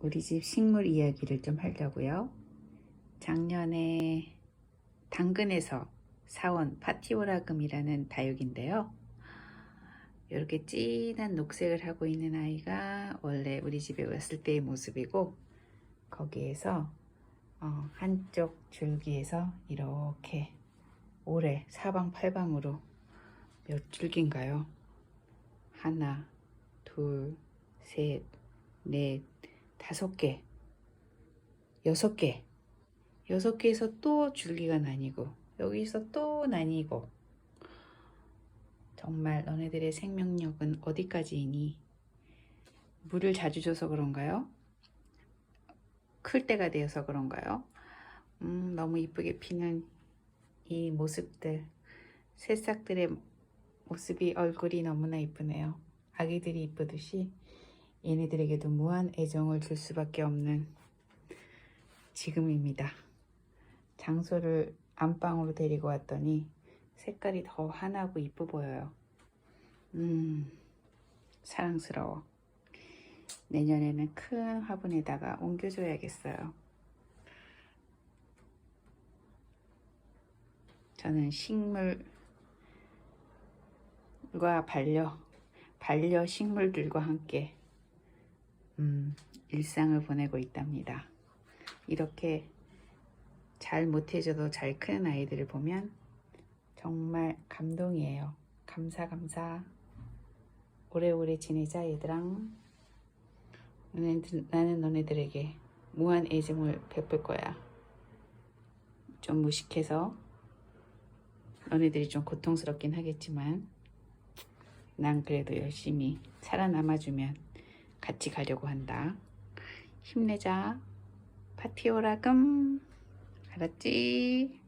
우리 집 식물 이야기를 좀 하려고요. 작년에 당근에서 사온 파티오라금이라는 다육인데요. 이렇게 진한 녹색을 하고 있는 아이가 원래 우리 집에 왔을 때의 모습이고 거기에서 어, 한쪽 줄기에서 이렇게 올해 사방팔방으로 몇 줄기인가요? 하나, 둘, 셋, 넷, 다섯 개, 여섯 개, 여섯 개에서 또 줄기가 나뉘고 여기서 또 나뉘고 정말 너네들의 생명력은 어디까지이니? 물을 자주 줘서 그런가요? 클 때가 되어서 그런가요? 음, 너무 이쁘게 피는 이 모습들, 새싹들의 모습이 얼굴이 너무나 이쁘네요. 아기들이 이쁘듯이 얘네들에게도 무한 애정을 줄 수밖에 없는 지금입니다. 장소를 안방으로 데리고 왔더니 색깔이 더 환하고 이뻐 보여요. 음, 사랑스러워. 내년에는 큰 화분에다가 옮겨줘야겠어요. 저는 식물과 반려, 반려 식물들과 함께 음, 일상을 보내고 있답니다. 이렇게 잘 못해줘도 잘 크는 아이들을 보면 정말 감동이에요. 감사 감사. 오래오래 지내자 얘들랑. 나는 너네들에게 무한 애정을 베풀 거야. 좀 무식해서 너네들이 좀 고통스럽긴 하겠지만 난 그래도 열심히 살아남아주면 같이 가려고 한다. 힘내자. 파티오라금. 알았지?